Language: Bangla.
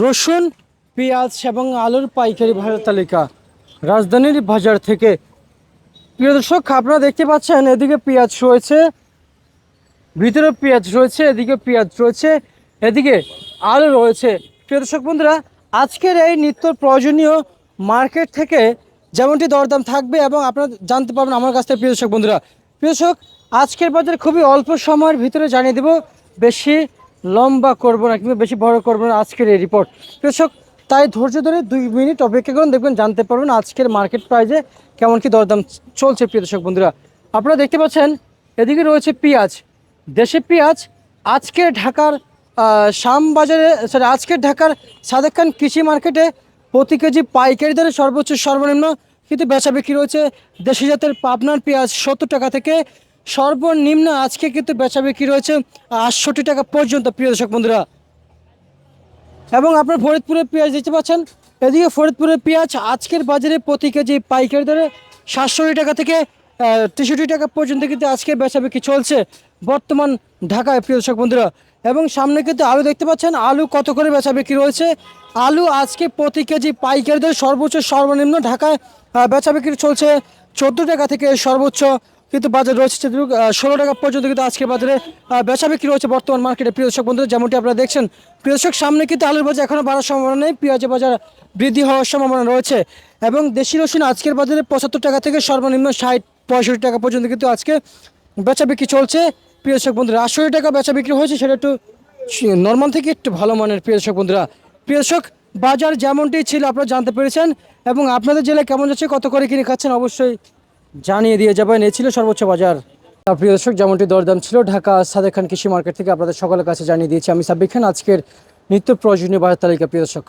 রসুন, পেঁয়াজ এবং আলুর পাইকারি বাজার তালিকা। রাজধানীর বাজার থেকে। প্রিয় দর্শক, আপনারা দেখতে পাচ্ছেন, এদিকে পেঁয়াজ রয়েছে, ভিতরে পেঁয়াজ রয়েছে, এদিকে পেঁয়াজ রয়েছে, এদিকে আলু রয়েছে। প্রিয় দর্শক বন্ধুরা, আজকের এই নিত্য প্রয়োজনীয় মার্কেট থেকে যেমনটি দরদাম থাকবে এবং আপনারা জানতে পারবেন আমার কাছ থেকে, প্রিয় দর্শক বন্ধুরা। প্রিয় দর্শক, আজকের বাজার খুবই অল্প সময়ের ভিতরে জানিয়ে দেব, বেশি লম্বা করব না কিংবা বেশি বড় করব না আজকের এই রিপোর্ট কৃষক, তাই ধৈর্য ধরে দুই মিনিট অপেক্ষা করুন, দেখবেন জানতে পারবেন আজকের মার্কেট প্রাইজে কেমন কি দরদাম চলছে প্রিয় দর্শক বন্ধুরা। আপনারা দেখতে পাচ্ছেন, এদিকে রয়েছে পেঁয়াজ। দেশে পেঁয়াজ, আজকে ঢাকার শাম বাজারে সরি আজকে ঢাকার সাদেক খান কৃষি মার্কেটে প্রতি কেজি পাইকারি দরে সর্বোচ্চ সর্বনিম্ন কিন্তু বেচা বিক্রি রয়েছে। দেশি জাতের পাবনার পেঁয়াজ সত্তর টাকা থেকে সর্বনিম্ন আজকে কিন্তু বেচা বিক্রি রয়েছে আটষট্টি টাকা পর্যন্ত, প্রিয় দর্শক বন্ধুরা। এবং আপনার ফরিদপুরের পেঁয়াজ দেখতে পাচ্ছেন। এদিকে ফরিদপুরের পেঁয়াজ আজকের বাজারে প্রতি কেজি পাইকারি দরে সাতষট্টি টাকা থেকে তেষট্টি টাকা পর্যন্ত কিন্তু আজকে বেচা বিক্রি চলছে বর্তমান ঢাকায়, প্রিয় দর্শক বন্ধুরা। এবং সামনে কিন্তু আলু দেখতে পাচ্ছেন, আলু কত করে বেচা বিক্রি রয়েছে? আলু আজকে প্রতি কেজি পাইকারি দরে সর্বোচ্চ, সর্বনিম্ন ঢাকায় বেচা বিক্রি চলছে চোদ্দ টাকা থেকে সর্বোচ্চ কিন্তু বাজার রয়েছে ষোলো টাকা পর্যন্ত কিন্তু আজকের বাজারে বেচা বিক্রি রয়েছে বর্তমান মার্কেটে প্রিয় দর্শক বন্ধুরা, যেমনটি আপনারা দেখছেন, প্রিয় দর্শক, সামনে কিন্তু আলুর বাজার এখনও বাড়ার সম্ভাবনা নেই। পেঁয়াজের বাজার বৃদ্ধি হওয়ার সম্ভাবনা রয়েছে এবং দেশি রসুন আজকের বাজারে পঁচাত্তর টাকা থেকে সর্বনিম্ন ষাট, পঁয়ষট্টি টাকা পর্যন্ত কিন্তু আজকে বেচা বিক্রি চলছে। প্রিয় দর্শক বন্ধুরা আটষট্টি টাকা বেচা বিক্রি হয়েছে, সেটা একটু নর্মাল থেকে একটু ভালো মানের, প্রিয় দর্শক বন্ধুরা। প্রিয় দর্শক, বাজার যেমনটি ছিল, আপনারা জানতে পেরেছেন এবং আপনাদের জেলায় কেমন যাচ্ছে, কত করে কিনে খাচ্ছেন, অবশ্যই জানিয়ে দিয়ে যাবেন। এ ছিল সর্বোচ্চ বাজার। প্রিয় দর্শক, যেমনটি দরদাম ছিল, ঢাকা সাদেক খান কৃষি মার্কেট থেকে আপনাদের সকলের কাছে জানিয়ে দিয়েছি আমি সাব্বিক খান। আজকের নিত্য প্রয়োজনীয় বাজার তালিকা, প্রিয় দর্শক।